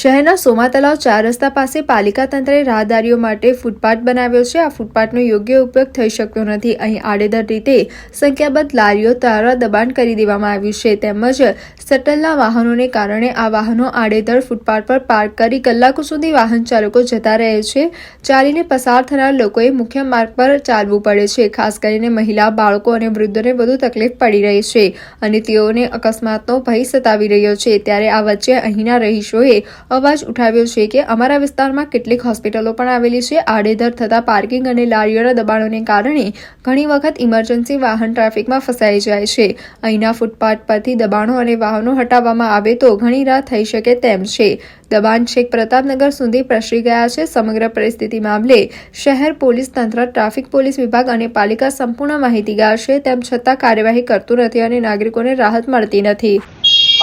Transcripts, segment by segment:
શહેરના સોમા તલાવ ચાર રસ્તા પાસે પાલિકા તંત્રે રાહદારીઓ માટે ફૂટપાથ બનાવ્યો છે. આ ફૂટપાથનો યોગ્ય ઉપયોગ થઈ શકતો નથી. અહીં આડેધડ રીતે સંખ્યાબંધ લારીઓ તારા દબાણ કરી દેવામાં આવ્યું છે. તેમજ સટલના વાહનોને કારણે આ વાહનો આડેધડ ફૂટપાથ પર પાર્ક કરી કલાકો સુધી વાહન ચાલકો જતા રહે છે. ચાલીને પસાર થનાર લોકોએ મુખ્ય માર્ગ પર ચાલવું પડે છે. ખાસ કરીને મહિલા, બાળકો અને વૃદ્ધોને વધુ તકલીફ પડી રહી છે અને તેઓને અકસ્માતનો ભય સતાવી રહ્યો છે. ત્યારે આ વચ્ચે અહીંના રહીશોએ અવાજ ઉઠાવ્યો છે કે અમારા વિસ્તારમાં કેટલીક હોસ્પિટલો પણ આવેલી છે. આડેધર થતા પાર્કિંગ અને લારીઓના દબાણોને કારણે ઘણી વખત ઇમરજન્સી વાહન ટ્રાફિકમાં ફસાઈ જાય છે. અહીંના ફૂટપાથ પરથી દબાણો અને વાહનો હટાવવામાં આવે તો ઘણી રાહ થઈ શકે તેમ છે. દબાણ છેક પ્રતાપનગર સુધી પ્રસરી ગયા છે. સમગ્ર પરિસ્થિતિ મામલે શહેર પોલીસ તંત્ર, ટ્રાફિક પોલીસ વિભાગ અને પાલિકા સંપૂર્ણ માહિતીગાર છે તેમ છતાં કાર્યવાહી કરતું નથી અને નાગરિકોને રાહત મળતી નથી.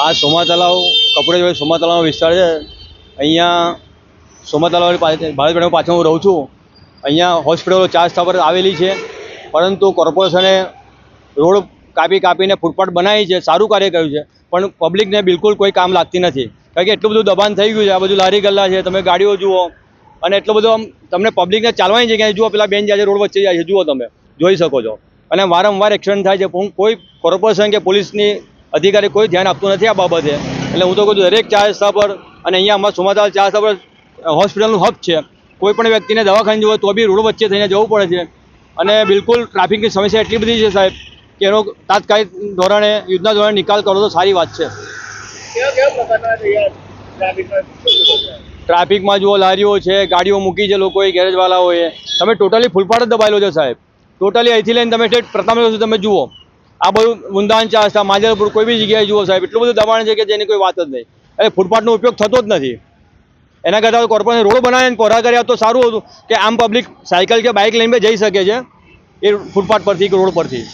આ સોમા તલાવ કપડે જોડે સોમા તલાવનો વિસ્તાર છે. અહીંયા સોમા તલાવની પાસે ભારત પેટ્રોલ પાછળ હું રહું છું. અહીંયા હોસ્પિટલો, ચાર સ્થાપર આવેલી છે. પરંતુ કોર્પોરેશને રોડ કાપી કાપીને ફૂટપાથ બનાવી છે. સારું કાર્ય કર્યું છે. પણ પબ્લિકને બિલકુલ કોઈ કામ લાગતી નથી. કારણ કે એટલું બધું દબાણ થઈ ગયું છે. આ બધું લારી ગલ્લા છે. તમે ગાડીઓ જુઓ. અને એટલું બધું આમ તમને પબ્લિકને ચાલવાની જગ્યાએ જુઓ. પેલા બેન જાય છે, રોડ વચ્ચે જાય છે. જુઓ તમે. જોઈ શકો છો. અને વારંવાર એક્સિડન્ટ થાય છે. પણ કોઈ કોર્પોરેશન કે પોલીસની અધિકારી કોઈ ધ્યાન આપતું નથી આ બાબતે. એટલે હું તો કહું છું, દરેક ચાર રસ્તા પર અને અહીંયા અમારા સુમાતાલ ચાર રસ્તા હોસ્પિટલનું હબ છે. કોઈ પણ વ્યક્તિને દવાખાને જવું હોય તો બી રોડ વચ્ચે થઈને જવું પડે છે. અને બિલકુલ ટ્રાફિકની સમસ્યા એટલી બધી છે સાહેબ કે એનો તાત્કાલિક ધોરણે યુદ્ધના ધોરણે નિકાલ કરો તો સારી વાત છે. ટ્રાફિકમાં? જુઓ લારીઓ છે ગાડીઓ મૂકી છે લોકોએ ગેરેજવાળાઓએ. તમે ટોટલી ફૂલપાટ જ દબાયેલો છે સાહેબ. ટોટલી અહીંથી લઈને તમે સ્ટેટ પ્રથમ તમે જુઓ આ બધું વૃંદાવન ચાર રસ્તા માંજલપુર કોઈ બી જગ્યાએ જુઓ સાહેબ એટલું બધું દબાણ છે કે જેની કોઈ વાત જ નહીં. એટલે ફૂટપાથનો ઉપયોગ થતો જ નથી. એના કરતાં કોર્પોરેશન રોડ બનાવે ને કોરા કર્યા તો સારું હતું કે આમ પબ્લિક સાયકલ કે બાઇક લઈને જઈ શકે છે એ ફૂટપાથ પરથી કે રોડ પરથી.